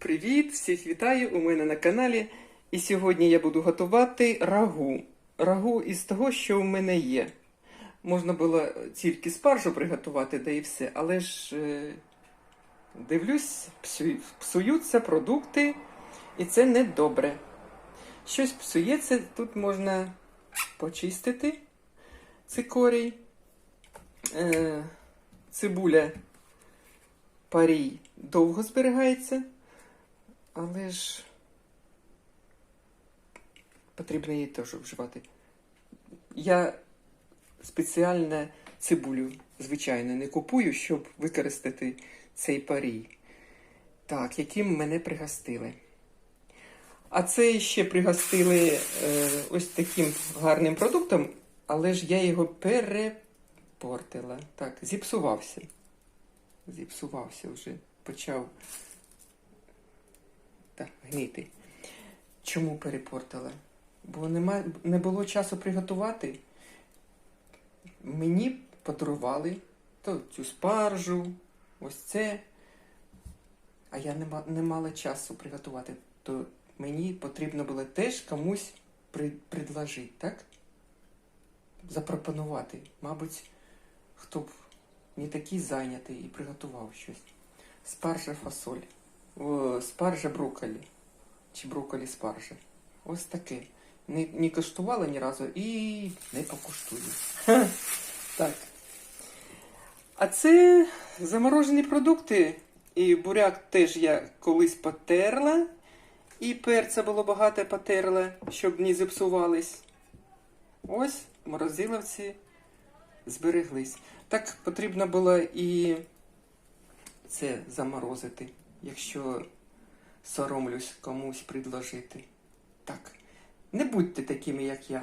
Привіт! Всіх вітаю у мене на каналі. І сьогодні я буду готувати рагу. Рагу із того, що у мене є. Можна було тільки спаржу приготувати, да і все. Але ж е, дивлюсь, псу- псуються продукти, і це не добре. Щось псується, тут можна почистити цикорій, е, цибуля парій довго зберігається, але ж потрібно її теж вживати. Я спеціально цибулю, звичайно, не купую, щоб використати цей парій. Так, яким мене пригостили. А це ще пригостили е, ось таким гарним продуктом, але ж я його перепортила. Так, зіпсувався. Зіпсувався вже, почав так, гнити. Чому перепортила? Бо нема, не було часу приготувати. Мені подарували то цю спаржу, ось це. А я не, не мала часу приготувати. То мені потрібно було теж комусь при, предложити, так? Запропонувати. Мабуть, хто б не такий зайнятий і приготував щось. Спаржа фасоль. Спаржа брокколі. Чи брокколі спаржа. Ось таке. Не, не коштувала ні разу і не покуштую. Так. А це заморожені продукти. І буряк теж я колись потерла. І перця було багато потерла, щоб не зіпсувались. Ось морозиловці збереглись. Так потрібно було і це заморозити, якщо соромлюсь комусь предложити. Так, не будьте такими, як я.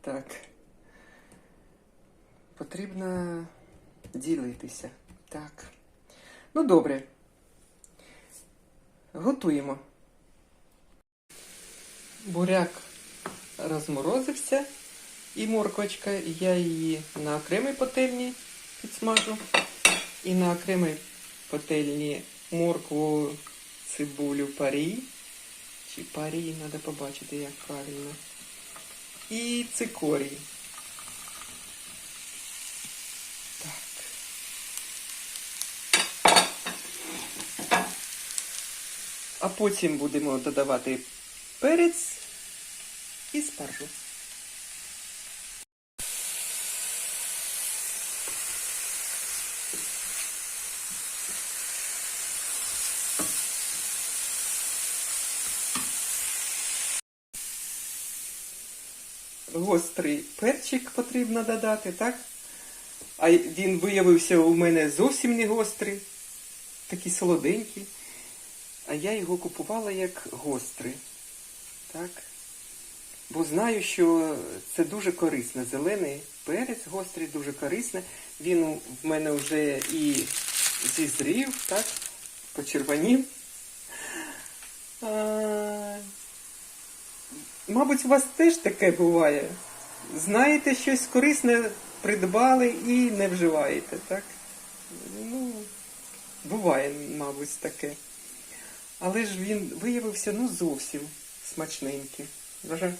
Так. Потрібно ділитися. Так. Ну, добре. Готуємо. Буряк розморозився і морквочка. Я її на окремій пательні підсмажу. І на окремій пательні моркву, цибулю парі. Чи парі, треба побачити, як правильно. І цикорій. А потім будемо додавати перець і спаржу. Гострий перчик потрібно додати, так? А він виявився у мене зовсім не гострий, такий солоденький. А я його купувала як гострий. Так? Бо знаю, що це дуже корисно. Зелений перець гострий, дуже корисний. Він в мене вже і зізрів, так? Почервонів. Мабуть, у вас теж таке буває. Знаєте щось корисне, придбали і не вживаєте, так? Ну, буває, мабуть, таке. Але ж він виявився ну зовсім смачненький. Даже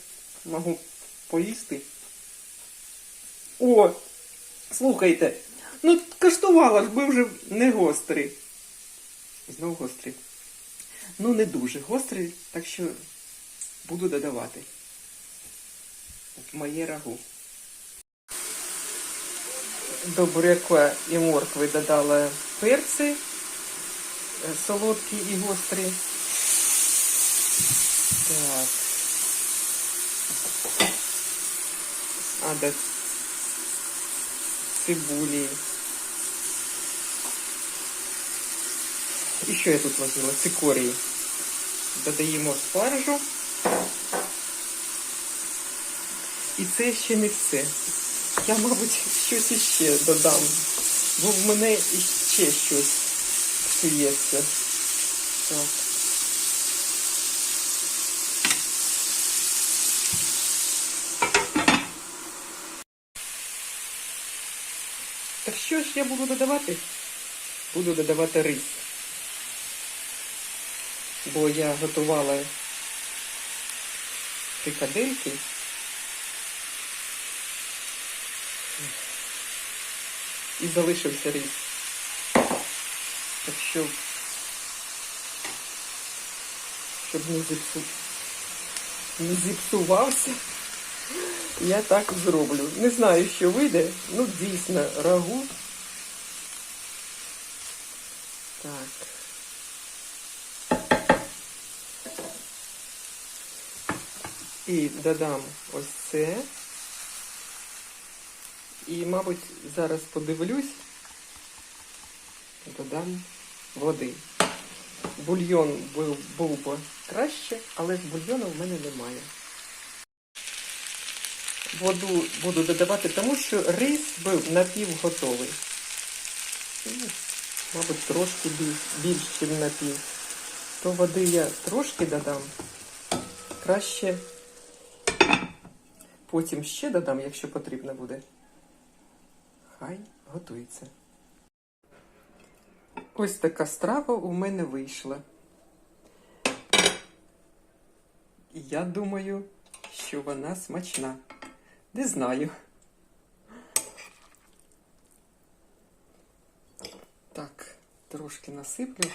можу поїсти. О! Слухайте, ну коштувала ж, би вже не гострий. Знов гострий. Ну, не дуже гострий, так що буду додавати. Моє рагу. До буряка і моркви додала перці е, солодкі і гострі. Так. А до цибулі. І що я тут ложила? Цикорії. Додаємо спаржу. І це ще не все. Я, мабуть, щось іще додам. Бо в мене іще щось псується. Так. Так що ж я буду додавати? Буду додавати рис. бо я готувала фрикадельки. І залишився рис. Так що, щоб не, зіпсу... не зіпсувався, я так зроблю. Не знаю, що вийде. Ну, дійсно, рагу. Так. І додам ось це. І, мабуть, зараз подивлюсь, додам води. Бульйон був, був би краще, але бульйону в мене немає. Воду буду додавати, тому що рис був напівготовий. Ну, Мабуть, трошки більш, більш ніж напів. То води я трошки додам. Краще потім ще додам, якщо потрібно буде. Хай готується. Ось така страва у мене вийшла. І я думаю, що вона смачна. Не знаю. Так, трошки насиплю.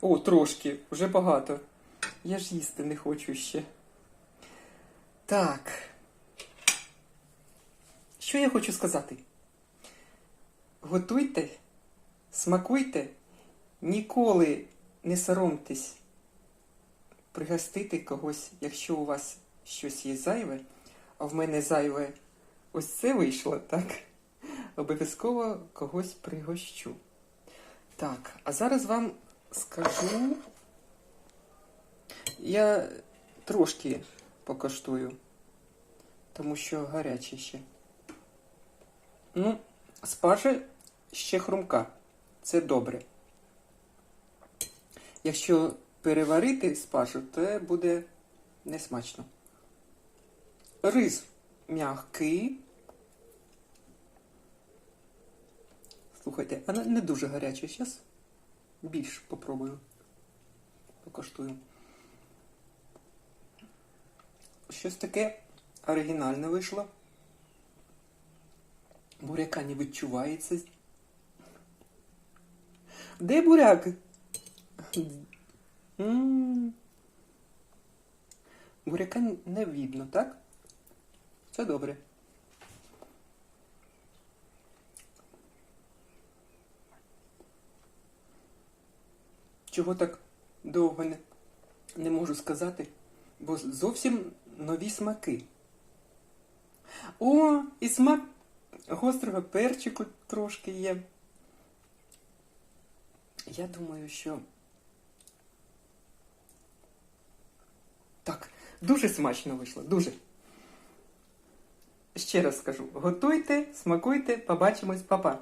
О, трошки, вже багато. Я ж їсти не хочу ще. Так. Що я хочу сказати? Готуйте, смакуйте, ніколи не соромтесь пригостити когось, якщо у вас щось є зайве, а в мене зайве ось це вийшло, так? Обов'язково когось пригощу. Так, а зараз вам скажу. Я трошки покоштую, тому що гаряче ще. Ну, спаржа ще хрумка. Це добре. Якщо переварити спаржу, то буде несмачно. Рис м'який. Слухайте, вона не дуже гаряча. Зараз більш попробую. Покоштую. Щось таке оригінальне вийшло. Буряка не відчувається. Де буряк? Буряка не видно, так? Це добре. Чого так довго не, не можу сказати, бо зовсім нові смаки. О, і смак гострого перчику трошки є. Я думаю, що так, дуже смачно вийшло, дуже. Ще раз скажу: готуйте, смакуйте, побачимось, па-па.